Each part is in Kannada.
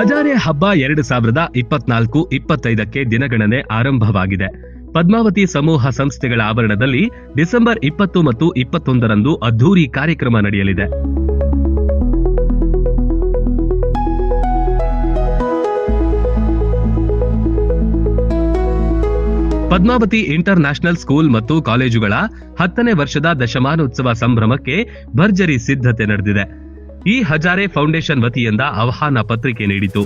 ಹಜಾರೆ ಹಬ್ಬ ಎರಡು ಸಾವಿರದ ಇಪ್ಪತ್ನಾಲ್ಕು ಇಪ್ಪತ್ತೈದಕ್ಕೆ ದಿನಗಣನೆ ಆರಂಭವಾಗಿದೆ. ಪದ್ಮಾವತಿ ಸಮೂಹ ಸಂಸ್ಥೆಗಳ ಆವರಣದಲ್ಲಿ ಡಿಸೆಂಬರ್ ಇಪ್ಪತ್ತು ಮತ್ತು ಇಪ್ಪತ್ತೊಂದರಂದು ಅದ್ಧೂರಿ ಕಾರ್ಯಕ್ರಮ ನಡೆಯಲಿದೆ. ಪದ್ಮಾವತಿ ಇಂಟರ್ ನ್ಯಾಷನಲ್ ಸ್ಕೂಲ್ ಮತ್ತು ಕಾಲೇಜುಗಳ ಹತ್ತನೇ ವರ್ಷದ ದಶಮಾನೋತ್ಸವ ಸಂಭ್ರಮಕ್ಕೆ ಭರ್ಜರಿ ಸಿದ್ಧತೆ ನಡೆದಿದೆ. ಈ ಹಜಾರೆ ಫೌಂಡೇಶನ್ ವತಿಯಿಂದ ಆಹ್ವಾನ ಪತ್ರಿಕೆ ನೀಡಿತು.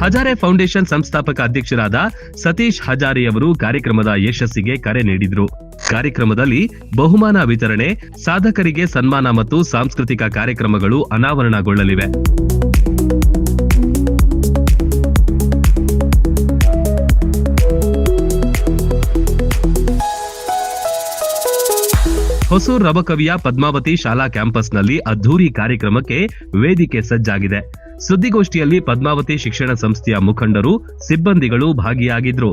ಹಜಾರೆ ಫೌಂಡೇಶನ್ ಸಂಸ್ಥಾಪಕ ಅಧ್ಯಕ್ಷರಾದ ಸತೀಶ್ ಹಜಾರೆಯವರು ಕಾರ್ಯಕ್ರಮದ ಯಶಸ್ಸಿಗೆ ಕರೆ ನೀಡಿದರು. ಕಾರ್ಯಕ್ರಮದಲ್ಲಿ ಬಹುಮಾನ ವಿತರಣೆ, ಸಾಧಕರಿಗೆ ಸನ್ಮಾನ ಮತ್ತು ಸಾಂಸ್ಕೃತಿಕ ಕಾರ್ಯಕ್ರಮಗಳು ಅನಾವರಣಗೊಳ್ಳಲಿವೆ. ಹೊಸೂರ್ ರಬಕವಿಯ ಪದ್ಮಾವತಿ ಶಾಲಾ ಕ್ಯಾಂಪಸ್ನಲ್ಲಿ ಅದ್ಧೂರಿ ಕಾರ್ಯಕ್ರಮಕ್ಕೆ ವೇದಿಕೆ ಸಜ್ಜಾಗಿದೆ. ಸುದ್ದಿಗೋಷ್ಠಿಯಲ್ಲಿ ಪದ್ಮಾವತಿ ಶಿಕ್ಷಣ ಸಂಸ್ಥೆಯ ಮುಖಂಡರು, ಸಿಬ್ಬಂದಿಗಳು ಭಾಗಿಯಾಗಿದ್ರು.